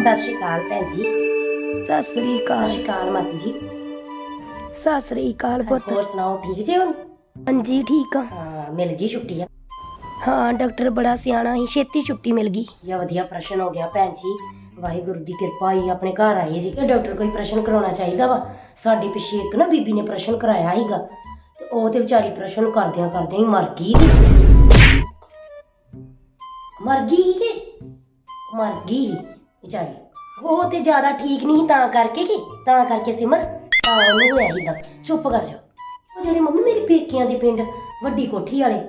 ਸਤਿ ਸ਼੍ਰੀ ਅਕਾਲ ਭੈਣ ਜੀ। ਸਤਿ ਸ੍ਰੀ ਸਤਿ ਅਕਾਲ ਸ਼੍ਰੀ ਅਕਾਲ ਮਾਸੀ ਜੀ। ਸਤਿ ਸ੍ਰੀ ਅਕਾਲ ਪੁੱਤ ਹੋਰ ਸੁਣਾਓ ਠੀਕ ਜੇ ਹੁਣ? ਹਾਂਜੀ ਠੀਕ ਆ। ਹਾਂ ਮਿਲ ਗਈ ਛੁੱਟੀ ਆ। ਹਾਂ ਡਾਕਟਰ ਬੜਾ ਸਿਆਣਾ ਸੀ ਛੇਤੀ ਛੁੱਟੀ ਮਿਲ ਗਈ। ਯਾ ਵਧੀਆ ਪ੍ਰਸ਼ਨ ਹੋ ਗਿਆ ਭੈਣ ਜੀ। ਵਾਹਿਗੁਰੂ ਦੀ ਕਿਰਪਾ ਹੀ ਆਪਣੇ ਘਰ ਆਏ ਜੀ। ਇਹ ਡਾਕਟਰ ਕੋਈ ਪ੍ਰਸ਼ਨ ਕਰਾਉਣਾ ਚਾਹੀਦਾ ਵਾ। ਸਾਡੇ ਪਿੱਛੇ ਇੱਕ ਨਾ ਬੀਬੀ ਨੇ ਪ੍ਰਸ਼ਨ ਕਰਾਇਆ ਸੀਗਾ। ਤੇ ਉਹ ਤੇ ਵਿਚਾਰੀ ਪ੍ਰਸ਼ਨ ਕਰਦਿਆਂ ਕਰਦਿਆਂ ਹੀ ਮਰ ਗਈ ਮਰ ਗਈ ਕਿ? ਮਰ ਗਈ ਵਿਚਾਰੀ। ਉਹ ਤੇ ਜ਼ਿਆਦਾ ਠੀਕ ਨਹੀਂ ਸੀ, ਤਾਂ ਕਰਕੇ ਕਿ? ਤਾਂ ਕਰਕੇ ਸਿਮਰ, ਤਾਂ ਉਹਨੂੰ ਹੋਇਆ ਸੀਗਾ ਚੁੱਪ ਕਰ ਜਾ। ਉਹ ਜਿਹੜੇ ਮੰਮੀ ਮੇਰੀ ਪੇਕਿਆਂ ਦੇ ਪਿੰਡ, ਵੱਡੀ ਕੋਠੀ ਵਾਲੇ।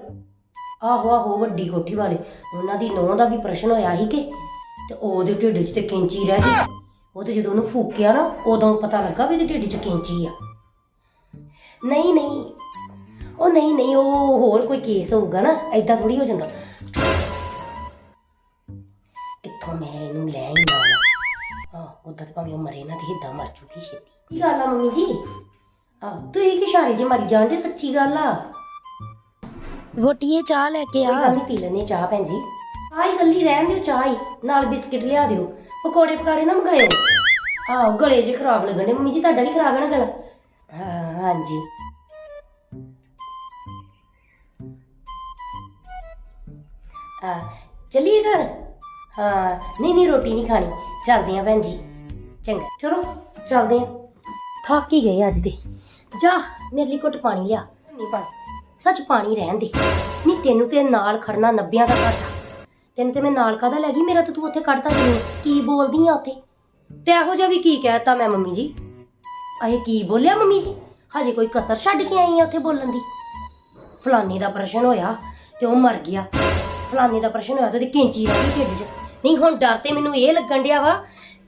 ਆਹੋ ਆਹੋ, ਵੱਡੀ ਕੋਠੀ ਵਾਲੇ। ਉਹਨਾਂ ਦੀ ਨੌਂ ਦਾ ਵੀ ਪ੍ਰਸ਼ਨ ਹੋਇਆ ਸੀ ਕਿ ਤੇ ਉਹਦੇ ਢਿੱਡ 'ਚ ਤੇ ਕੈਂਚੀ ਰਹਿ ਗਈ। ਉਹ ਤੇ ਜਦੋਂ ਉਹਨੂੰ ਫੂਕਿਆ ਨਾ, ਉਦੋਂ ਪਤਾ ਲੱਗਾ ਵੀ ਇਹਦੇ ਢਿੱਡ 'ਚ ਕੈਂਚੀ ਆ। ਨਹੀਂ ਨਹੀਂ। ਉਹ ਨਹੀਂ ਨਹੀਂ, ਉਹ ਹੋਰ ਕੋਈ ਕੇਸ ਹੋਊਗਾ ਨਾ ਐਦਾਂ ਥੋੜੀ ਹੋ ਜਾਂਦਾ। ਕਿੱਥੋਂ ਮੈਂ ਇਹਨੂੰ ਲੈ ਹੀ ਆਉਣਾ। ਹਾਂ ਉਦਾਂ ਤੇ ਭਾਵੇਂ ਉਹ ਮਰੇ ਨਾ ਤੇ ਹਿੱਦਾਂ ਮਰ ਚੁੱਕੀ ਛੇਤੀ। ਕੀ ਗੱਲ ਆ ਮੰਮੀ ਜੀ? ਆ ਤੂੰ ਇਹ ਕਿ ਇਸ਼ਾਰੇ ਜੇ ਮਾਰੀ ਜਾਂਦੇ ਸੱਚੀ ਗੱਲ ਆ? ਵੋਟੀਏ ਚਾਹ ਲੈ ਕੇ ਕੋਈ ਗੱਲ ਆ ਨਹੀਂ ਪੀ ਲੈਣੇ ਚਾਹ ਭੈਣ ਜੀ। ਚਾਹ ਹੀ ਗੱਲੀ ਰਹਿਣ ਦਿਓ ਚਾਹ ਹੀ ਨਾਲ ਬਿਸਕਿਟ ਲਿਆ ਦਿਓ। ਪਕੌੜੇ ਪਕਾੜੇ ਨਾ ਮੰਗਾਇਓ। ਆਹ ਗਲੇ ਜੇ ਖਰਾਬ ਲੱਗਣੇ ਮੰਮੀ ਜੀ ਤੁਹਾਡਾ ਵੀ ਖਰਾਬ ਹੈ ਨਾ ਗਲਾ? ਹਾਂ ਹਾਂਜੀ। ਆ ਚੱਲੀਏ ਘਰ? ਹਾਂ, ਨਹੀਂ ਨਹੀਂ, ਰੋਟੀ ਨਹੀਂ ਖਾਣੀ। ਚੱਲਦੇ ਆ ਭੈਣ ਜੀ। ਚੰਗਾ, ਚਲੋ, ਚੱਲਦੇ ਆ ਥੱਕ ਹੀ ਗਏ ਅੱਜ ਦੇ ਜਾ, ਮੇਰੇ ਲਈ ਘੁੱਟ ਪਾਣੀ ਲਿਆ। ਨਹੀਂ ਪਾਣੀ, ਸੱਚ ਪਾਣੀ ਰਹਿਣ ਦੇ। ਨਹੀਂ, ਤੈਨੂੰ ਤੇ ਨਾਲ ਖੜਨਾ ਨੱਬਿਆਂ ਦਾ ਘਾਟਾ। ਤੈਨੂੰ ਤੇ ਮੈਂ ਨਾਲ ਕਾਹਦਾ ਲੈ ਗਈ? ਮੇਰਾ ਤਾਂ ਤੂੰ ਉੱਥੇ ਕੱਢਤਾ ਜਲੂਸ ਕੀ ਬੋਲਦੀ ਆ ਉੱਥੇ? ਤੇ ਇਹੋ ਜਿਹਾ ਵੀ ਕੀ ਕਹਿਤਾ ਮੈਂ ਮੰਮੀ ਜੀ? ਅਹੇ, ਕੀ ਬੋਲਿਆ ਮੰਮੀ ਜੀ? ਹਜੇ ਕੋਈ ਕਸਰ ਛੱਡ ਕੇ ਆਈ ਆ ਉੱਥੇ ਬੋਲਣ ਦੀ। ਫਲਾਨੀ ਦਾ ਪ੍ਰਸ਼ਨ ਹੋਇਆ ਤੇ ਉਹ ਮਰ ਗਿਆ। ਫਲਾਨੀ ਦਾ ਪ੍ਰਸ਼ਨ ਹੋਇਆ ਤੇ ਉਹਦੀ ਕੈਂਚੀ ਰਹਿ ਢਿੱਡ 'ਚ ਨਹੀਂ, ਹੁਣ ਡਰ ਤੇ ਮੈਨੂੰ ਇਹ ਲੱਗਣ ਡਿਆ ਵਾ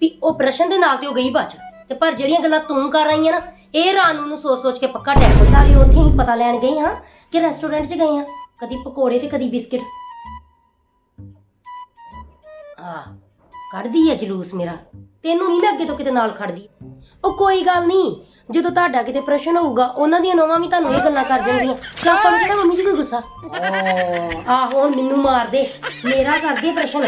ਵੀ ਉਹ ਪ੍ਰਸ਼ਨ ਦੇ ਨਾਲ ਤੇ ਉਹ ਗਈ ਬਚ ਤੇ ਪਰ ਜਿਹੜੀਆਂ ਗੱਲਾਂ ਤੂੰ ਕਰ ਰਹੀ ਆ ਨਾ, ਇਹ ਰਾਨੂ ਨੂੰ ਸੋਚ ਸੋਚ ਕੇ ਪੱਕਾ ਟੈਕ ਹੁੰਦਾ ਲਈ ਉੱਥੇ ਹੀ ਪਤਾ ਲੈਣ ਗਈ ਹਾਂ ਕਿ ਰੈਸਟੋਰੈਂਟ 'ਚ ਗਏ ਹਾਂ, ਕਦੀ ਪਕੌੜੇ ਤੇ ਕਦੀ ਬਿਸਕਿਟ। ਆ ਕੱਢਦੀ ਹੈ ਜਲੂਸ ਮੇਰਾ। ਤੈਨੂੰ ਨਹੀਂ ਮੈਂ ਅੱਗੇ ਤੋਂ ਕਿਤੇ ਨਾਲ ਖੜਦੀ। ਉਹ ਕੋਈ ਗੱਲ ਨਹੀਂ ਜਦੋਂ ਤੁਹਾਡਾ ਕਿਤੇ ਪ੍ਰਸ਼ਨ ਹੋਊਗਾ ਉਹਨਾਂ ਦੀਆਂ ਨੋਵਾਂ ਵੀ ਤੁਹਾਨੂੰ ਇਹ ਗੱਲਾਂ ਕਰ ਜਾਣਗੀਆਂ। ਕਿ ਆਪਾਂ ਨੂੰ ਕਿਹੜਾ ਮੰਮੀ ਜੀ ਕੋਈ ਗੁੱਸਾ? ਆਹੋ ਹੁਣ ਮੈਨੂੰ ਮਾਰ ਦੇ। ਮੇਰਾ ਕਰਦੇ ਪ੍ਰਸ਼ਨ।